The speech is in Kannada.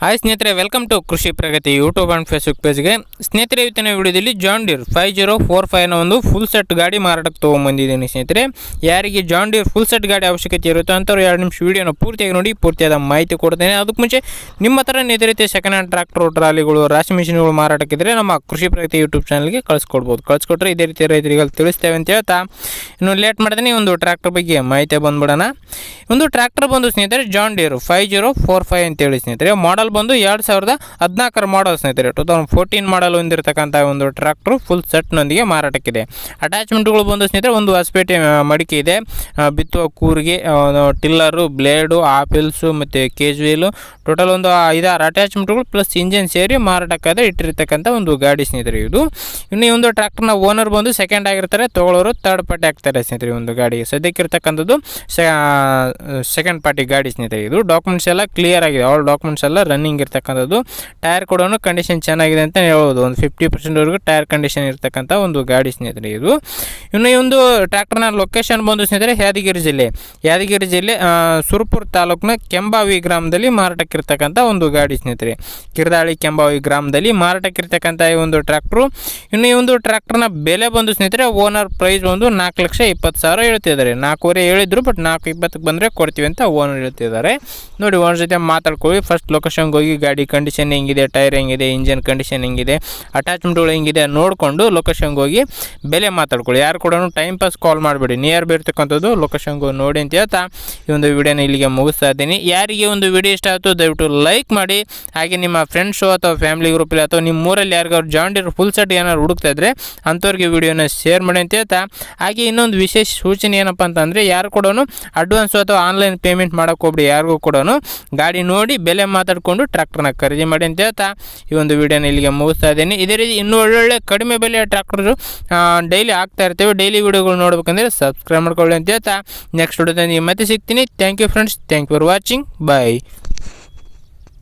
ಹಾಯ್ ಸ್ನೇಹಿತರೆ welcome to Krishi Pragati YouTube and Facebook ಪೇಜ್ಗೆ ಸ್ನೇಹಿತರೆ, ಇವತ್ತಿನ ವಿಡಿಯೋದಲ್ಲಿ John Deere five zero four ಫೈವ್ನ ಒಂದು ಫುಲ್ ಸೆಟ್ ಗಾಡಿ ಮಾರಾಟಕ್ಕೆ ತೊಗೊಂಬಂದಿದ್ದೀನಿ ಸ್ನೇಹಿತರೆ. ಯಾರಿಗೆ ಜಾನ್ ಡೀರ್ ಫುಲ್ ಸೆಟ್ ಗಾಡಿ ಅವಶ್ಯಕತೆ ಇರುತ್ತೋ ಅಂಥವ್ರು ಎರಡು ನಿಮಿಷ ವೀಡಿಯೋನ ಪೂರ್ತಿಯಾಗಿ ನೋಡಿ, ಪೂರ್ತಿಯಾದ ಮಾಹಿತಿ ಕೊಡ್ತೇನೆ. ಅದಕ್ಕೆ ಮುಂಚೆ ನಿಮ್ಮ ಹತ್ರ ಇದೇ ರೀತಿ ಸೆಕೆಂಡ್ ಹ್ಯಾಂಡ್ ಟ್ರಾಕ್ಟರ್ ಟ್ರಾಲಿಗಳು, ರಾಶಿ ಮಿಷಿನ್ಗಳು ಮಾರಾಟಕ್ಕಿದ್ರೆ ನಮ್ಮ ಕೃಷಿ ಪ್ರಗತಿ ಯೂಟ್ಯೂಬ್ ಚಾನಲ್ಗೆ ಕಳಿಸ್ಕೊಡ್ಬೋದು. ಕಳಿಸ್ಕೊಟ್ರೆ ಇದೇ ರೀತಿ ರೈತರಿಗೆ ತಿಳಿಸ್ತೇವೆ ಅಂತ ಹೇಳ್ತಾ. ಇನ್ನು ಲೇಟ್ ಮಾಡ್ತೀನಿ, ಒಂದು ಟ್ರ್ಯಾಕ್ಟರ್ ಬಗ್ಗೆ ಮಾಹಿತಿ ಬಂದ್ಬಿಡೋಣ. ಒಂದು ಟ್ರ್ಯಾಕ್ಟರ್ ಬಂದು ಸ್ನೇಹಿತರೆ John Deere five zero four five ಅಂತೇಳಿ ಸ್ನೇಹಿತರೆ ಮಾಡಲ್ ಬಂದು ಎರಡು ಸಾವಿರದ ಹದಿನಾಲ್ಕರ ಮಾಡಲ್ ಸ್ನೇಹಿತರೆ. ಟೂ ತೌಸಂಡ್ ಫೋರ್ಟೀನ್ ಮಾಡಲ್ ಹೊಂದಿರತಕ್ಕಂಥ ಒಂದು ಟ್ರ್ಯಾಕ್ಟ್ರು ಫುಲ್ ಸೆಟ್ನೊಂದಿಗೆ ಮಾರಾಟಕ್ಕಿದೆ. ಅಟ್ಯಾಚ್ಮೆಂಟ್ಗಳು ಬಂದು ಸ್ನೇಹಿತರೆ, ಒಂದು ಹೊಸಪೇಟೆ ಮಡಿಕೆ ಇದೆ. ಬಿತ್ತುವ ಕೂರಿಗೆ ಟಿಲ್ಲರು ಬ್ಲೇಡು ಆಪಿಲ್ಸು ಮತ್ತು ಕೇಜ್ ವೀಲು ಟೋಟಲ್ ಒಂದು ಐದಾರು ಅಟ್ಯಾಚ್ಮೆಂಟ್ಗಳು ಪ್ಲಸ್ ಇಂಜಿನ್ ಸೇರಿ ಮಾರಾಟಕ್ಕಾದ ಇಟ್ಟಿರ್ತಕ್ಕಂಥ ಒಂದು ಗಾಡಿ ಸ್ನೇಹಿತರೆ ಇದು. ಇನ್ನು ಈ ಒಂದು ಟ್ರ್ಯಾಕ್ಟರ್ನ ಓನರ್ ಬಂದು ಸೆಕೆಂಡ್ ಆಗಿರ್ತಾರೆ, ತಗೊಳ್ಳೋರು ತರ್ಡ್ ಪಾರ್ಟಿ ಆಗ್ತಾರೆ ಸ್ನೇಹಿತರೆ ಒಂದು ಗಾಡಿ ಸದ್ಯಕ್ಕಿರ್ತಕ್ಕಂಥದ್ದು ಸೆಕೆಂಡ್ ಪಾರ್ಟಿ ಗಾಡಿ ಸ್ನೇಹಿತರೆ ಇದು. ಡಾಕ್ಯುಮೆಂಟ್ಸ್ ಎಲ್ಲ ಕ್ಲಿಯರ್ ಆಗಿದೆ. ಆಲ್ ಡಾಕ್ಯುಮೆಂಟ್ಸ್ ಎಲ್ಲ ರನ್ನಿಂಗ್ ಇರ್ತಕ್ಕಂಥದ್ದು. ಟೈರ್ ಕೂಡ ಕಂಡೀಷನ್ ಚೆನ್ನಾಗಿದೆ ಅಂತ ಹೇಳ್ಬೋದು. ಒಂದು ಫಿಫ್ಟಿ ಪರ್ಸೆಂಟ್ವರೆಗೂ ಟೈರ್ ಕಂಡೀಷನ್ ಇರ್ತಕ್ಕಂಥ ಒಂದು ಗಾಡಿ ಸ್ನೇಹಿತರೆ ಇದು. ಇನ್ನು ಈ ಒಂದು ಟ್ರ್ಯಾಕ್ಟರ್ನ ಲೊಕೇಶನ್ ಬಂದು ಸ್ನೇಹಿತರೆ ಯಾದಗಿರಿ ಜಿಲ್ಲೆ. ಯಾದಗಿರಿ ಜಿಲ್ಲೆ ಸುರ್ಪುರ್ ತಾಲೂಕಿನ ಕೆಂಬಾವಿ ಗ್ರಾಮದಲ್ಲಿ ಮಾರಾಟಕ್ಕಿರ್ತಕ್ಕಂಥ ಒಂದು ಗಾಡಿ ಸ್ನೇಹಿತರೆ. ಕಿರ್ದಾಳಿ ಕೆಂಬಾವಿ ಗ್ರಾಮದಲ್ಲಿ ಮಾರಾಟಕ್ಕಿರ್ತಕ್ಕಂಥ ಈ ಒಂದು ಟ್ರ್ಯಾಕ್ಟ್ರು ಇನ್ನು ಈ ಒಂದು ಟ್ರ್ಯಾಕ್ಟರ್ನ ಬೆಲೆ ಬಂದು ಸ್ನೇಹಿತರೆ ಓನರ್ ಪ್ರೈಸ್ ಒಂದು ನಾಲ್ಕು ಲಕ್ಷ ಇಪ್ಪತ್ತು ಸಾವಿರ ಹೇಳ್ತಿದ್ದಾರೆ. ನಾಲ್ಕೂವರೆ ಹೇಳಿದ್ರು ಬಟ್ ನಾಲ್ಕು ಇಪ್ಪತ್ತಕ್ಕೆ ಬಂದರೆ ಕೊಡ್ತೀವಿ ಅಂತ ಓನರ್ ಹೇಳ್ತಿದ್ದಾರೆ. ನೋಡಿ ಓನರ್ ಜೊತೆ ಮಾತಾಡ್ಕೊಳ್ಳಿ. ಫಸ್ಟ್ ಲೊಕೇಶನ್ಗೆ ಹೋಗಿ ಗಾಡಿ ಕಂಡೀಷನ್ ಹೆಂಗಿದೆ, ಟೈರ್ ಹೆಂಗಿದೆ, ಇಂಜಿನ್ ಕಂಡೀಷನ್ ಹೆಂಗಿದೆ ಅಟ್ಯಾಚ್ಮೆಂಟ್ಗಳು ಹೆಂಗಿದೆ ನೋಡಿಕೊಂಡು ಲೊಕೇಶನ್ಗೆ ಹೋಗಿ ಬೆಲೆ ಮಾತಾಡ್ಕೊಳ್ಳಿ. ಯಾರು ಕೂಡ ಟೈಮ್ ಪಾಸ್ ಕಾಲ್ ಮಾಡಬೇಡಿ. ನಿಯರ್ ಬೀರ್ತಕ್ಕಂಥದ್ದು ಲೊಕೇಶನ್ಗೆ ಹೋಗಿ ನೋಡಿ ಅಂತ ಹೇಳ್ತಾ ಈ ಒಂದು ವಿಡಿಯೋನ ಇಲ್ಲಿಗೆ ಮುಗಿಸ್ತಾ ಇದ್ದೀನಿ. ಯಾರಿಗೆ ಒಂದು ವಿಡಿಯೋ ಇಷ್ಟ ಆಯಿತು ದಯವಿಟ್ಟು ಲೈಕ್ ಮಾಡಿ. ಹಾಗೆ ನಿಮ್ಮ ಫ್ರೆಂಡ್ಸು ಅಥವಾ ಫ್ಯಾಮಿಲಿ ಗ್ರೂಪಲ್ಲಿ ಅಥವಾ ನಿಮ್ಮ ಊರಲ್ಲಿ ಯಾರಿಗಾದ್ರು ಜಾಂಡಿರೋ ಫುಲ್ ಸೆಟ್ ಏನಾದ್ರು ಹುಡುಕ್ತಾ ಇದ್ರೆ ಅಂಥವ್ರಿಗೆ ವಿಡಿಯೋನ ಶೇರ್ ಮಾಡಿ ಅಂತ ಹೇಳ್ತಾ. ಹಾಗೆ ಇನ್ನೊಂದು ವಿಶೇಷ ಸೂಚನೆ ಏನಪ್ಪ ಅಂತಂದರೆ ಯಾರು ಕೂಡ ಅಡ್ವಾನ್ಸು ಅಥವಾ ಆನ್ಲೈನ್ ಪೇಮೆಂಟ್ ಮಾಡೋಕೆ ಹೋಗ್ಬಿಡಿ. ಯಾರಿಗೂ ಕೂಡ ಗಾಡಿ ನೋಡಿ ಬೆಲೆ ಮಾತಾಡಿಕೊಂಡು ಟ್ರ್ಯಾಕ್ಟರ್ನ ಖರೀದಿ ಮಾಡಿ ಅಂತ ಹೇಳ್ತಾ ಈ ಒಂದು ವಿಡಿಯೋನ ಇಲ್ಲಿಗೆ ಮುಗಿಸ್ತಾ ಇದ್ದೀನಿ. ಇದೇ ರೀತಿ ಇನ್ನೂ ಒಳ್ಳೊಳ್ಳೆ ಕಡಿಮೆ ಬೆಲೆಯ ಟ್ರ್ಯಾಕ್ಟರ್ ಡೈಲಿ ಆಗ್ತಾ ಇರ್ತೇವೆ. ಡೈಲಿ ವಿಡಿಯೋಗಳು ನೋಡ್ಬೇಕಂದ್ರೆ ಸಬ್ಸ್ಕ್ರೈಬ್ ಮಾಡ್ಕೊಳ್ಳಿ ಅಂತ ಹೇಳ್ತಾ. ನೆಕ್ಸ್ಟ್ ವಿಡಿಯೋದಲ್ಲಿ ಮತ್ತೆ ಸಿಗ್ತೀನಿ. Thank you friends thank you for watching bye